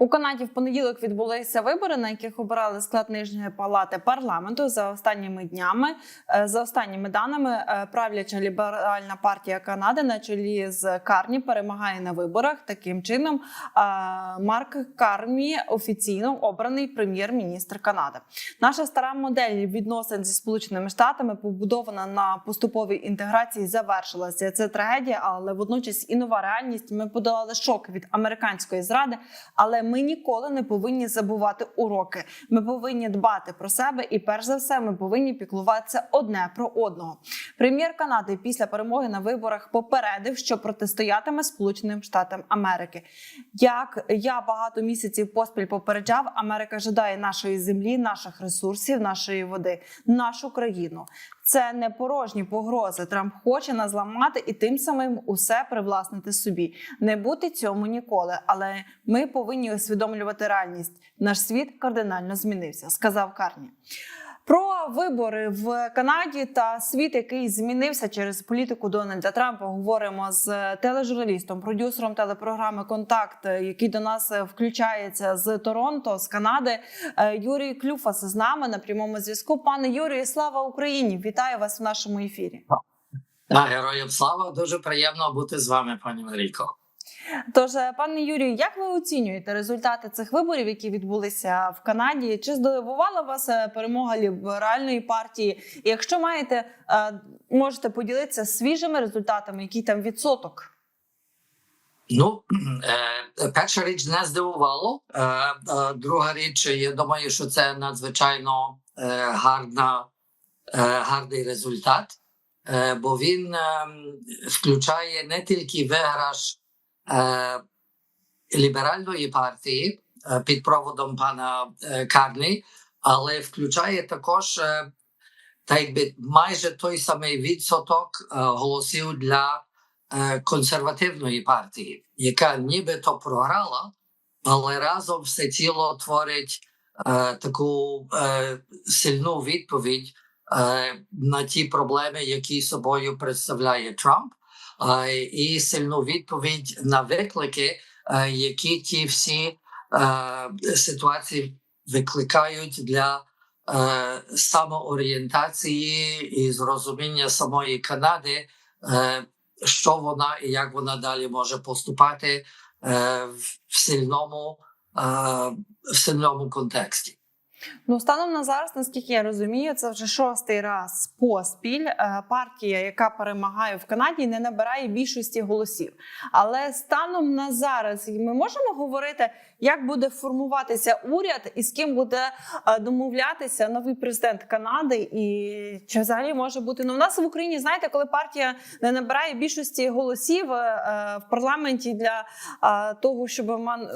У Канаді в понеділок відбулися вибори, на яких обирали склад нижньої палати парламенту. За останніми днями, е, за останніми даними, е, правляча ліберальна партія Канади на чолі з Карні перемагає на виборах. Таким чином, е, Марк Кармі офіційно обраний прем'єр-міністр Канади. Наша стара модель відносин зі сполученими штатами, побудована на поступовій інтеграції, завершилася. Це трагедія, але водночас і нова реальність. Ми подолали шок від американської зради, але ми ніколи не повинні забувати уроки. Ми повинні дбати про себе, і перш за все, ми повинні піклуватися одне про одного. Прем'єр Канади після перемоги на виборах попередив, що протистоятиме Сполученим Штатам Америки. Як я багато місяців поспіль попереджав, Америка жадає нашої землі, наших ресурсів, нашої води, нашу країну. Це не порожні погрози. Трамп хоче нас зламати і тим самим усе привласнити собі. Не бути цьому ніколи. Але ми повинні усвідомлювати реальність. Наш світ кардинально змінився, сказав Карні. Про вибори в Канаді та світ, який змінився через політику Дональда Трампа, говоримо з тележурналістом, продюсером телепрограми Контакт, який до нас включається з Торонто, з Канади. Е, Юрій Клюфас з нами на прямому зв'язку. Пане Юрію, слава Україні! Вітаю вас в нашому ефірі. Героям слава, дуже приємно бути з вами, пані Марійко. Тож, е, пане Юрію, як ви оцінюєте результати цих виборів, які відбулися в Канаді? Чи здивувала вас е, перемога ліберальної партії? І якщо маєте, е, можете поділитися свіжими результатами, який там відсоток? Ну, перша річ не здивувало. Друга річ, я думаю, що це надзвичайно гарна, гарний результат, бо він е, включає не тільки виграш ліберальної партії е, під проводом пана е, Карні, але включає також е, та якби майже той самий відсоток е, голосів для е, консервативної партії, яка нібито програла, але разом все тіло творить е, таку е, сильну відповідь е, на ті проблеми, які собою представляє Трамп, е, і сильну відповідь на виклики, е, які ті всі е, ситуації викликають для е, самоорієнтації і зрозуміння самої Канади, що вона і як вона далі може поступати в, сильному, в сильному контексті. Ну, станом на зараз, наскільки я розумію, це вже шостий раз поспіль. е, Партія, яка перемагає в Канаді, не набирає більшості голосів. Але станом на зараз ми можемо говорити, як буде формуватися уряд і з ким буде е, домовлятися новий президент Канади, і чи взагалі може бути ну в нас в Україні, знаєте, коли партія не набирає більшості голосів е, е, в парламенті для того, щоб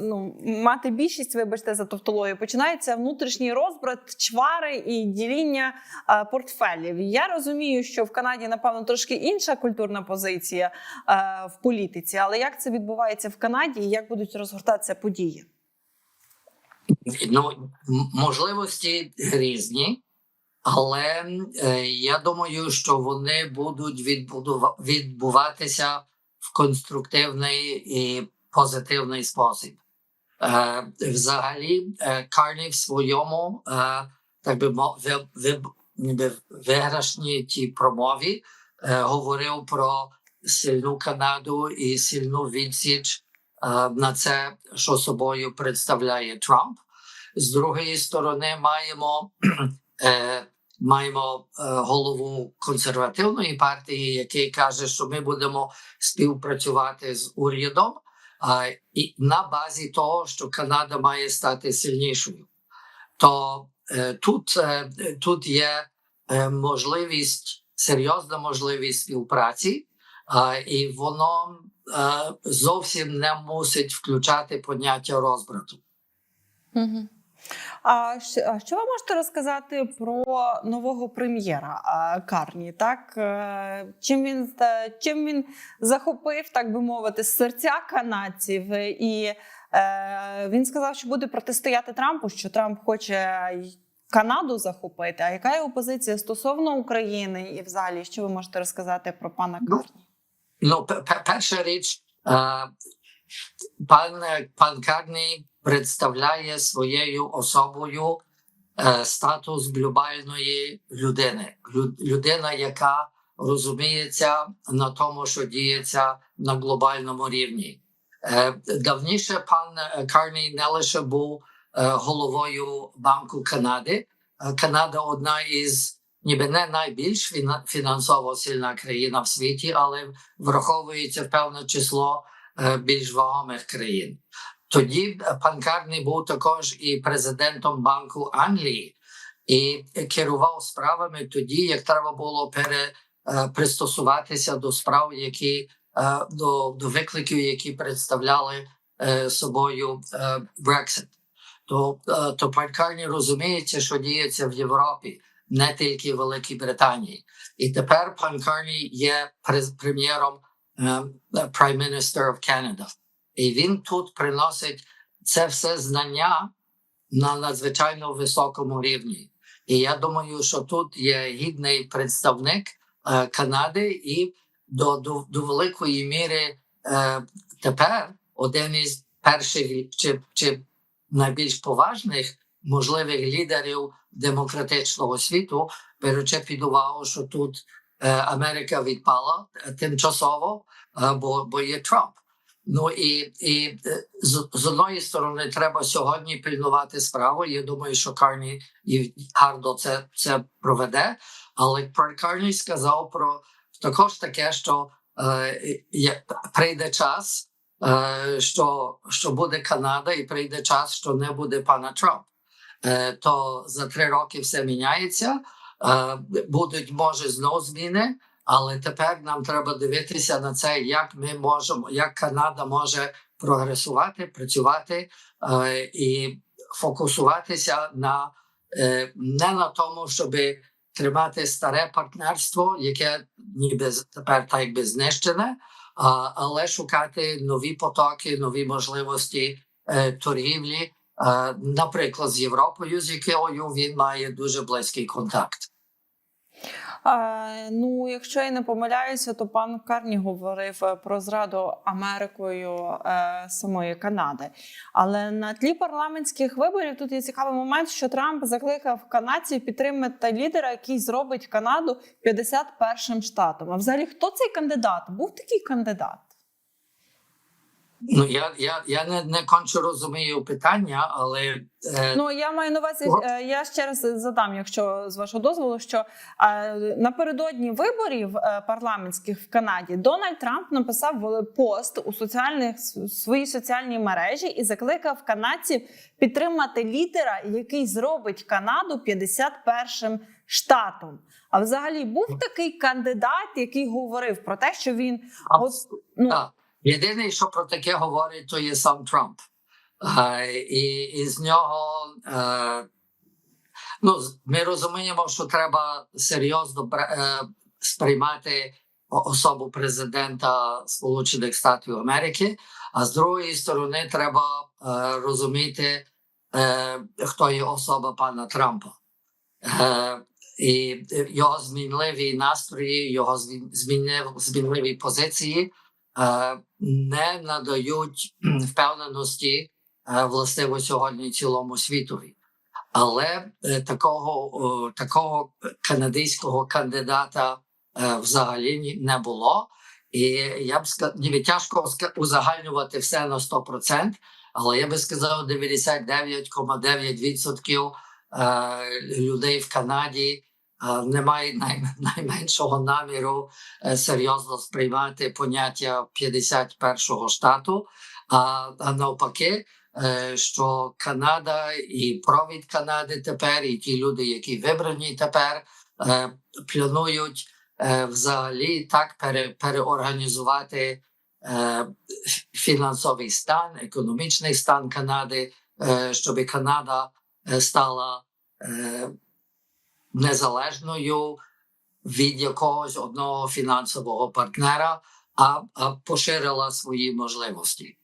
ну, мати більшість, вибачте за тавтологію, починається внутрішній розбрат, чвари і діління портфелів. Я розумію, що в Канаді напевно трошки інша культурна позиція в політиці, але як це відбувається в Канаді і як будуть розгортатися події? Ну, можливості різні, але е, я думаю, що вони будуть відбуватися в конструктивний і позитивний спосіб. Е, взагалі, е, Карні в своєму, е, так би мовити, ви, ніби виграшній тій промові е, говорив про сильну Канаду і сильну відсіч на це, що собою представляє Трамп. З другої сторони, маємо, е, маємо е, голову консервативної партії, який каже, що ми будемо співпрацювати з урядом, а, і на базі того, що Канада має стати сильнішою. То е, тут, е, тут є е, можливість, серйозна можливість співпраці, а, і воно зовсім не мусить включати поняття розбрату. Угу. А що, а що ви можете розказати про нового прем'єра Карні? Так Е, чим він чим він захопив, так би мовити, серця канадців? І е, він сказав, що буде протистояти Трампу, що Трамп хоче Канаду захопити. А яка його позиція стосовно України? І взагалі, що ви можете розказати про пана Ну, Карні? Ну, пе- пе- перша річ, е, пан, пан Карні представляє своєю особою е, статус глобальної людини. Людина, яка розуміється на тому, що діється на глобальному рівні. Е, Давніше пан Карні не лише був головою Банку Канади. Канада одна із ніби не найбільш фінансово сильна країна в світі, але враховується певне число е, більш вагомих країн. Тоді пан Карні був також і президентом Банку Англії і керував справами тоді, як треба було пере, е, до справ, які е, до, до викликів, які представляли собою Брексит. То, то пан Карні розуміється, що діється в Європі, не тільки Великій Британії. І тепер пан Карні є прем'єром е, Prime Minister of Canada. І він тут приносить це все знання на надзвичайно високому рівні. І я думаю, що тут є гідний представник е, Канади, і до, до, до великої міри е, тепер один із перших чи, чи найбільш поважних можливих лідерів демократичного світу, беручи під увагу, що тут е, Америка відпала е, тимчасово, е, бо, бо є Трамп. Ну і, і з, з одної сторони треба сьогодні пильнувати справу. Я думаю, що Карні і гарно це, це проведе. Але про Карні сказав про також таке, що е, прийде час, е, що, що буде Канада, і прийде час, що не буде пана Трамп. Е, то за три роки все міняється. Е, будуть може знов зміни. Але тепер нам треба дивитися на це, як ми можемо, як Канада може прогресувати, працювати е, і фокусуватися на не на тому, щоб тримати старе партнерство, яке ніби тепер так якби знищене, але шукати нові потоки, нові можливості торгівлі, наприклад, з Європою, з якою він має дуже близький контакт. Ну, якщо я не помиляюся, то пан Карні говорив е, про зраду Америкою е, самої Канади. Але на тлі парламентських виборів тут є цікавий момент, що Трамп закликав канадців підтримати лідера, який зробить Канаду 51-м штатом. А взагалі, хто цей кандидат? Був такий кандидат? Ну я, я, я не, не конче розумію питання, але е, Ну я маю на увазі, е, я ще раз задам, якщо з вашого дозволу, що е, напередодні виборів е, парламентських в Канаді Дональд Трамп написав пост у соціальних своїй соціальній мережі і закликав канадців підтримати лідера, який зробить Канаду 51-м штатом. А взагалі був такий кандидат, який говорив про те, що він от, ну, так. Єдине, що про таке говорить, то є сам Трамп. Е, і, і з нього е, ну, ми розуміємо, що треба серйозно е, сприймати особу президента Сполучених Штатів Америки, а з другої сторони, треба е, розуміти, хто є особа пана Трампа. І його змінливі настрої, його змін- змінливі позиції не надають впевненості е, властиво сьогодні цілому світові. Але е, такого, такого канадського кандидата е, взагалі не було. І я б сказав, ніби тяжко узагальнювати все на 100%, але я би сказав, 99,9% е, людей в Канаді не мають най, найменшого наміру е, серйозно сприймати поняття 51-го штату. А, а навпаки, е, що Канада і провід Канади тепер, і ті люди, які вибрані тепер, е, планують взагалі так пере, переорганізувати фінансовий стан, економічний стан Канади, щоб Канада стала незалежною від якогось одного фінансового партнера, а, а поширила свої можливості.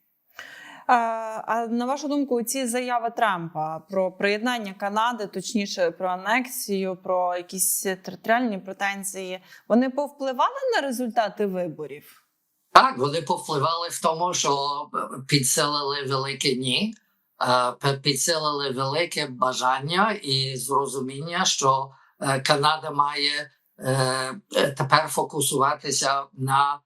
А, на вашу думку, ці заяви Трампа про приєднання Канади, точніше про анексію, про якісь територіальні претензії, вони повпливали на результати виборів? Так, вони повпливали в тому, що підсилили велике ні. Пе- підсилили велике бажання і зрозуміння, що е, Канада має е, е, тепер фокусуватися на,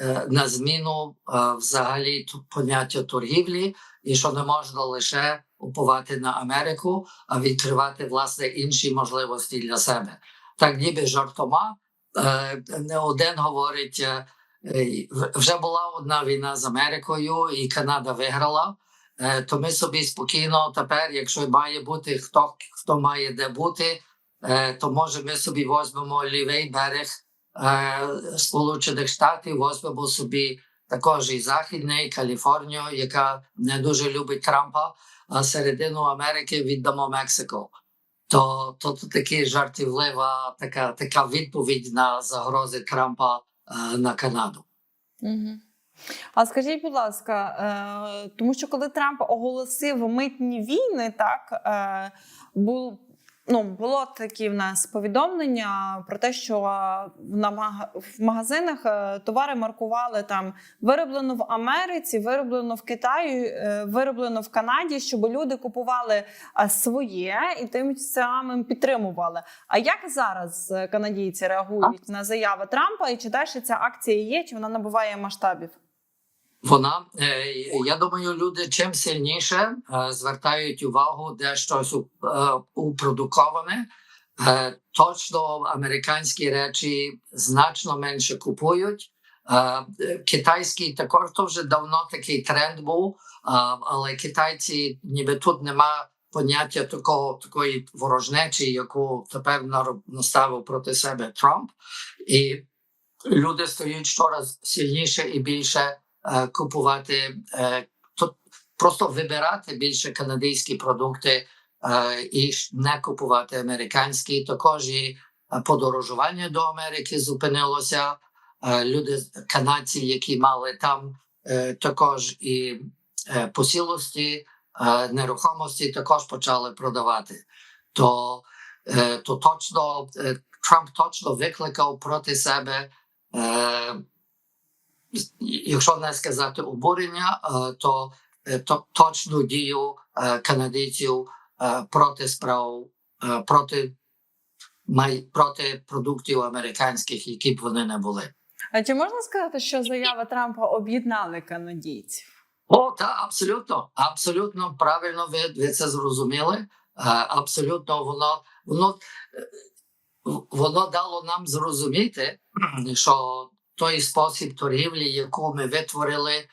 е, на зміну е, взагалі поняття торгівлі, і що не можна лише уповати на Америку, а відкривати власне інші можливості для себе. Так ніби жартома. Е, Не один говорить, е, е, вже була одна війна з Америкою, і Канада виграла. Е, То ми собі спокійно тепер, якщо має бути хто, хто має де бути, е, то може ми собі візьмемо лівий берег е, Сполучених Штатів, візьмемо собі також і Західний, Каліфорнію, яка не дуже любить Трампа, а середину Америки віддамо Мексику. То, то, то такі жартівлива така, така відповідь на загрози Трампа на Канаду. Угу. А скажіть, будь ласка, е, тому що коли Трамп оголосив митні війни, так е, бул, ну, було такі в нас повідомлення про те, що на в магазинах е, товари маркували там вироблено в Америці, вироблено в Китаї, вироблено в Канаді, щоб люди купували своє і тим самим підтримували. А як зараз канадійці реагують на заяви Трампа? І чи далі ця акція є, чи вона набуває масштабів? Вона е, я думаю, люди чим сильніше е, звертають увагу, де щось е, упродуковане. Точно американські речі значно менше купують. Китайські також то вже давно такий тренд був, але китайці, ніби тут нема поняття такого такої ворожнечі, яку тепер наставив проти себе Трамп, і люди стають щораз сильніше і більше купувати, е, то просто вибирати більше канадські продукти е, і не купувати американські. Також і е, подорожування до Америки зупинилося. Е, люди, канадці, які мали там е, також і е, посілості, е, нерухомості, також почали продавати. То, е, то точно е, Трамп точно викликав проти себе. Якщо не сказати обурення, е, то, е, точну дію е, канадійців проти справ проти проти продуктів американських, які б вони не були. А чи можна сказати, що заяви Трампа об'єднали канадійців? О, так, абсолютно, абсолютно правильно ви, ви це зрозуміли. Абсолютно, воно воно воно дало нам зрозуміти, що той спосіб торгівлі, яку ми витворили,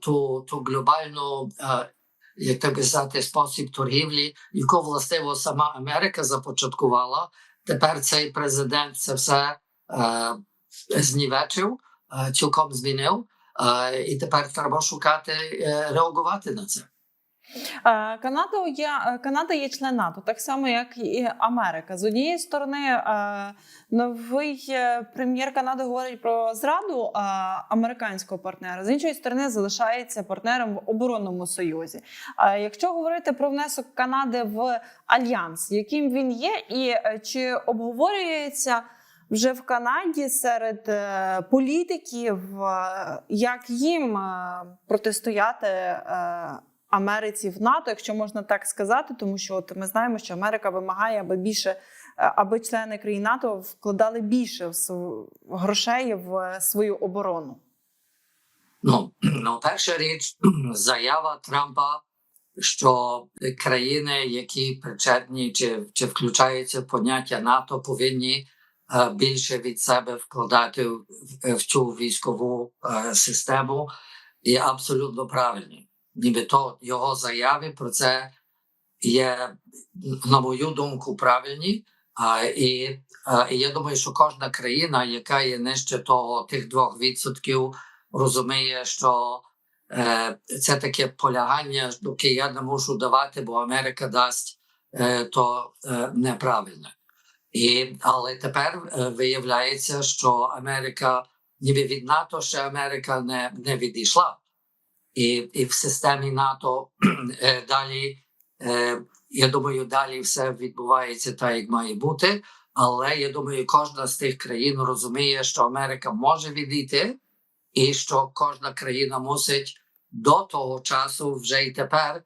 ту, ту глобальну, як так казати, спосіб торгівлі, яку властиво сама Америка започаткувала. Тепер цей президент це все знівечив, цілком змінив. І тепер треба шукати, е, реагувати на це. Е, Канада є е, Канада є член НАТО, так само як і Америка. З однієї сторони, е, новий прем'єр Канади говорить про зраду американського партнера. З іншої сторони, залишається партнером в оборонному союзі. Якщо говорити про внесок Канади в альянс, яким він є, і чи обговорюється вже в Канаді серед політиків, як їм протистояти Америці в НАТО, якщо можна так сказати, тому що от ми знаємо, що Америка вимагає, аби більше, е, аби члени країн НАТО вкладали більше в грошей в свою оборону. Ну, ну, перша річ, заява Трампа, що країни, які причетні чи, чи включаються в поняття НАТО, повинні е, більше від себе вкладати в, в цю військову е, систему, є абсолютно правильні. Нібито його заяви про це є, на мою думку, правильні. А, і, а, і я думаю, що кожна країна, яка є нижче того тих двох відсотків, розуміє, що е, це таке полягання, доки я не можу давати, бо Америка дасть, е, то е, неправильно. І, але тепер е, виявляється, що Америка, ніби від НАТО, ще Америка не, не відійшла. І, і в системі НАТО е, далі, е, я думаю, далі все відбувається так, як має бути. Але я думаю, кожна з тих країн розуміє, що Америка може відійти, і що кожна країна мусить до того часу вже і тепер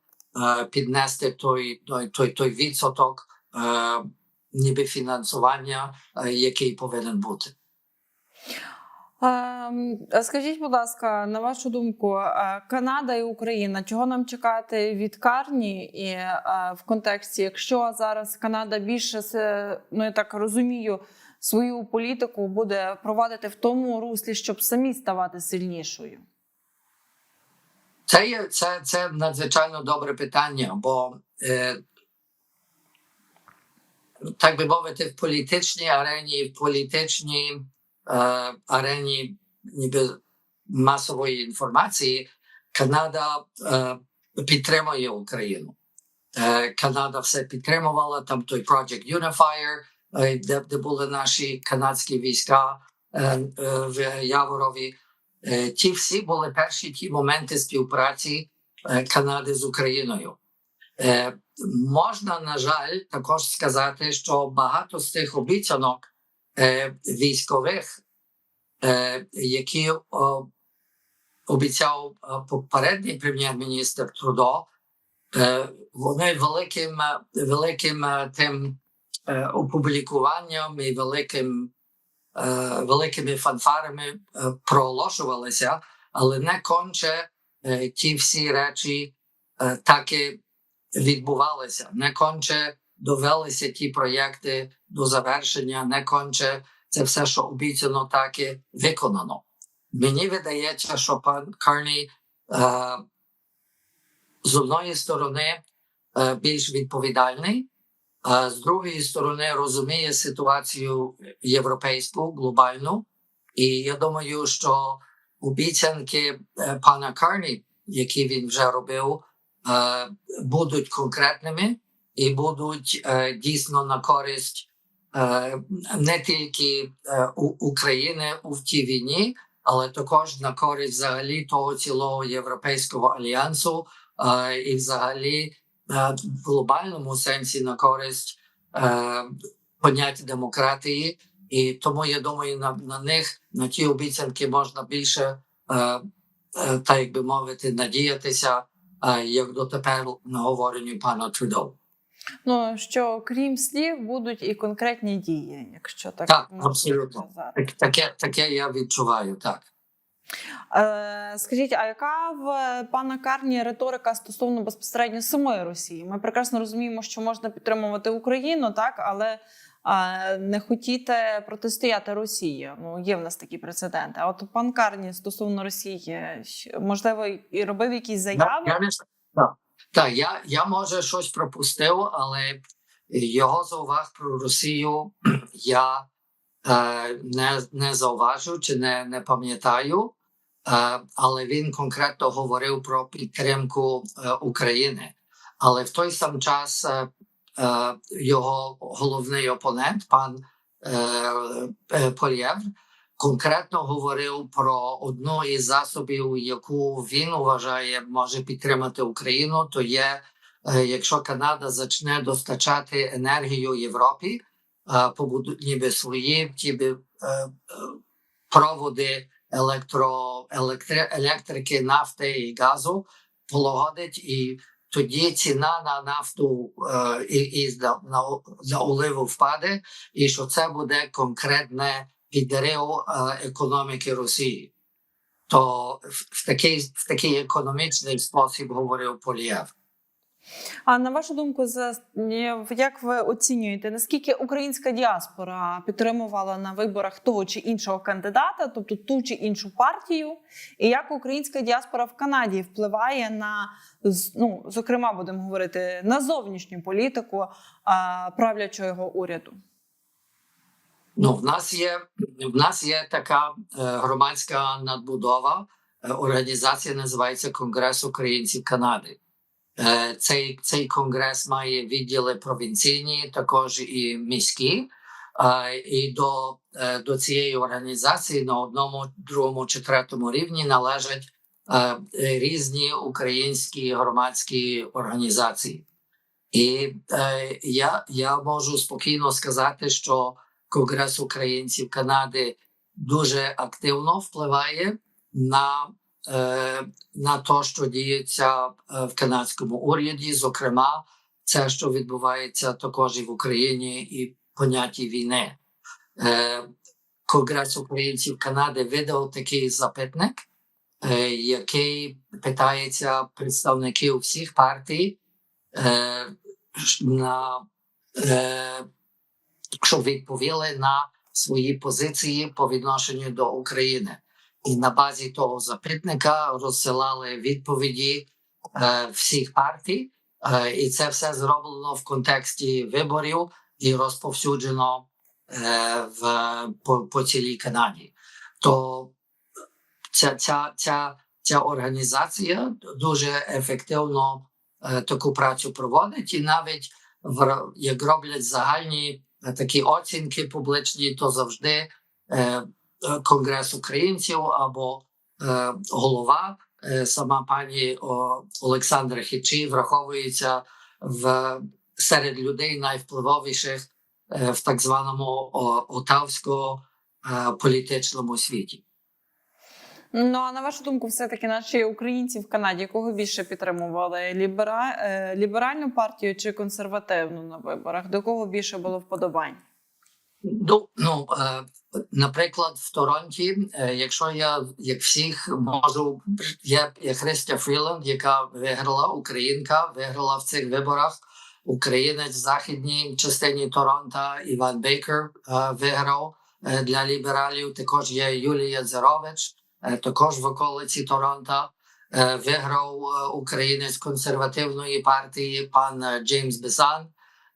е, піднести той, той, той, відсоток ніби фінансування, який повинен бути. Ем, Скажіть, будь ласка, на вашу думку, е, Канада і Україна, чого нам чекати від Карні? І е, в контексті, якщо зараз Канада більше ну я так розумію, свою політику буде проводити в тому руслі, щоб самі ставати сильнішою? Це є це, це надзвичайно добре питання, бо е, так би мовити, в політичній арені, в політичній арені ніби масової інформації Канада е, підтримує Україну. Е, Канада все підтримувала. Там той Project Unifier, е, де, де були наші канадські війська е, е, в Яворові. Е, Ті всі були перші ті моменти співпраці е, Канади з Україною. Е, Можна, на жаль, також сказати, що багато з тих обіцянок е, військових, е, які обіцяв е, попередній прем'єр-міністр Трудо, е, вони великим, е, великим е, тим е, опублікуванням і великим е, великими фанфарами е, проголошувалися, але не конче е, ті всі речі е, так і відбувалися. Не конче довелися ті проєкти до завершення, не конче це все, що обіцяно, так і виконано. Мені видається, що пан Карні е, з одної сторони е, більш відповідальний, а з другої сторони розуміє ситуацію європейську глобальну, і я думаю, що обіцянки е, пана Карні, які він вже робив, е, будуть конкретними і будуть е, дійсно на користь е, не тільки е, України у тій війні, але також на користь взагалі того цілого європейського альянсу і взагалі в глобальному сенсі на користь поняття демократії. І тому я думаю, на, на них на ті обіцянки можна більше, е, е, так би мовити, надіятися, е, як дотепер на говоренню пана Трудо. Ну що крім слів, будуть і конкретні дії, якщо так, Так, абсолютно. Так, таке, таке я відчуваю, так. Е, скажіть, а яка в пана Карні риторика стосовно безпосередньо самої Росії? Ми прекрасно розуміємо, що можна підтримувати Україну, так але не хотіти протистояти Росії. Ну є в нас такі прецеденти. А от пан Карні стосовно Росії, можливо, і робив якісь заяви. Я, не, так, так, я, я може щось пропустив, але його зауваг про Росію я е, не, не зауважив чи не, не пам'ятаю. Е, але він конкретно говорив про підтримку е, України. Але в той сам час е, е, його головний опонент, пан е, е, Полєв, конкретно говорив про одну із засобів, яку він вважає може підтримати Україну. То є е, якщо Канада почне достачати енергію Європі, е, побудуть ніби свої ті би, е, е, проводи електро, електри, електрики, нафти і газу полагодить, і тоді ціна на нафту е, і, і на, на, на оливу впаде, і що це буде конкретне підрив е, економіки Росії. То в, такий, в такий економічний спосіб говорив Полієв. А на вашу думку, за як ви оцінюєте, наскільки українська діаспора підтримувала на виборах того чи іншого кандидата, тобто ту чи іншу партію, і як українська діаспора в Канаді впливає на ну, зокрема, будемо говорити на зовнішню політику а, правлячого уряду? Ну, в нас є в нас є така е, громадська надбудова. Е, організація називається Конгрес українців Канади. Е, цей, цей конгрес має відділи провінційні, також і міські. І до, до цієї організації на одному, другому чи третьому рівні належать різні українські громадські організації. І я, я можу спокійно сказати, що Конгрес українців Канади дуже активно впливає на е, на те, що діється е, в канадському уряді. Зокрема, це, що відбувається також і в Україні, і понятті війни. Е, Конгрес українців Канади видав такий запитник, який питається представників всіх партій на щоб відповіли на свої позиції по відношенню до України. І на базі того запитника розсилали відповіді е, всіх партій, е, і це все зроблено в контексті виборів і розповсюджено е, в, по, по цілій Канаді. То ця, ця, ця, ця організація дуже ефективно е, таку працю проводить, і навіть в, як роблять загальні такі оцінки публічні, то завжди е, е, Конгрес українців або е, голова, сама пані Олександра Хічі, враховується в серед людей найвпливовіших в так званому отавсько політичному світі. Ну а на вашу думку, все-таки наші українці в Канаді кого більше підтримували? Лібера... е, Ліберальну партію чи консервативну на виборах? До кого більше було вподобань? Ну, ну е, наприклад, в Торонті, е, якщо я як всіх можу, є, є Христя Фріланд, яка виграла Українка, виграла в цих виборах. Українець в західній частині Торонта Іван Бейкер виграв для лібералів. Також є Юлія Зерович, також в околиці Торонта. Е, Виграв е, українець консервативної партії пан е, Джеймс Бесан.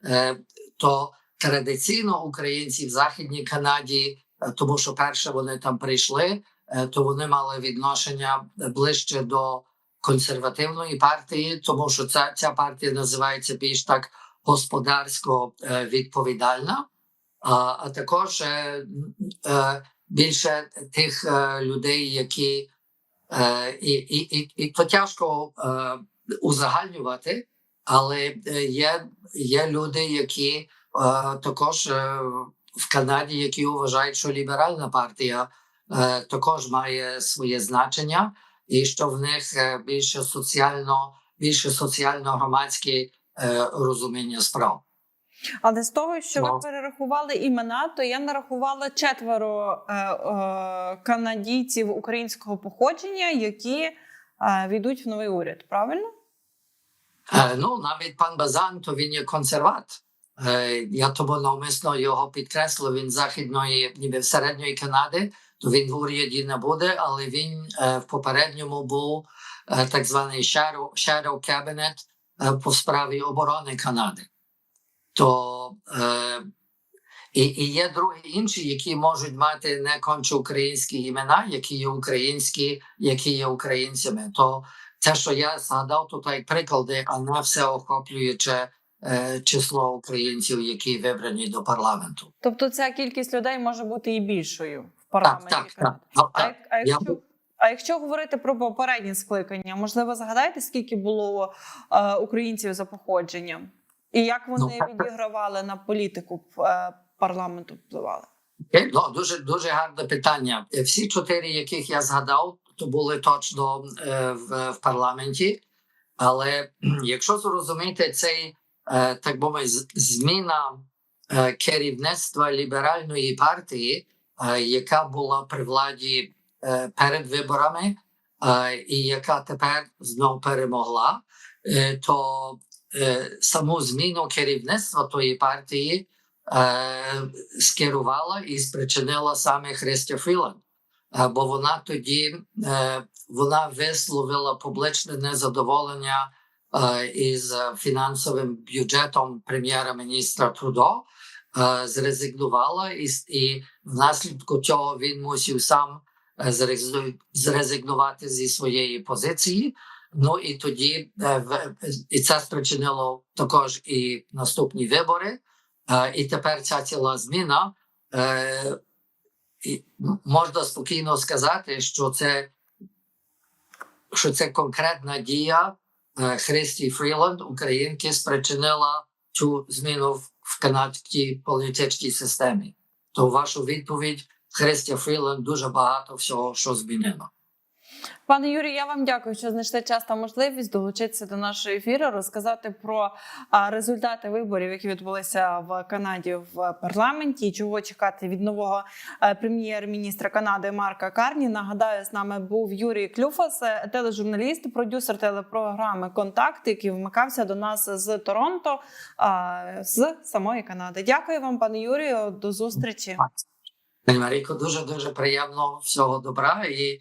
Е, То традиційно українці в Західній Канаді, е, тому що перше вони там прийшли, е, то вони мали відношення ближче до консервативної партії, тому що ця, ця партія називається більш так господарсько е, відповідальна, а, а також е, е, більше тих е, людей, які е, і, і, і, і то тяжко е, узагальнювати, але є, є люди, які також в Канаді, які вважають, що ліберальна партія також має своє значення, і що в них більше соціально, більше соціально громадське е, розуміння справ. Але з того, що ви перерахували імена, то я нарахувала четверо е, е, канадійців українського походження, які е, війдуть в новий уряд. Правильно? Е, ну, навіть пан Базан, то він є консерват. Е, я тому навмисно його підкреслив. Він західної, ніби в середньої Канади, то він в уряді не буде, але він е, в попередньому був е, так званий shadow, shadow cabinet е, по справі оборони Канади. То е, і, і є другі інші, які можуть мати не конче українські імена, які є українські, які є українцями. То те, що я згадав тут як приклади, а не все охоплююче е, число українців, які вибрані до парламенту. Тобто ця кількість людей може бути і більшою в парламенті. так, Канади. так. А, А, а я якщо, а якщо говорити про попередні скликання, можливо, згадаєте, скільки було е, українців за походженням? І як вони так. відігравали на політику е, парламенту впливали? Ну, дуже дуже гарне питання. Всі чотири, яких я згадав, то були точно е, в, в парламенті. Але якщо зрозуміти цей е, так би мовити, зміна е, керівництва ліберальної партії, е, яка була при владі е, перед виборами, е, і яка тепер знов перемогла, е, то саму зміну керівництва тої партії е, скерувала і спричинила саме Христя Фріланд. Е, Бо вона тоді е, вона висловила публічне незадоволення е, із е, фінансовим бюджетом прем'єра-міністра Трудо, е, зрезигнувала, і, і внаслідку цього він мусив сам е, зрезигнувати зі своєї позиції. Ну і тоді е, і це спричинило також і наступні вибори. Е, І тепер ця ціла зміна е, можна спокійно сказати, що це, що це конкретна дія Христі Фріланд, українки, спричинила цю зміну в, канадській політичній системі. То вашу відповідь Христя Фріланд дуже багато всього що змінила. Пане Юрію, я вам дякую, що знайшли час та можливість долучитися до нашого ефіру, розказати про результати виборів, які відбулися в Канаді в парламенті, чого чекати від нового е, прем'єр-міністра Канади Марка Карні. Нагадаю, з нами був Юрій Клюфас, е, тележурналіст, продюсер телепрограми Контакт, який вмикався до нас з Торонто з самої Канади. Дякую вам, пане Юрію. До зустрічі. Пані Марійко, дуже дуже приємно всього добра і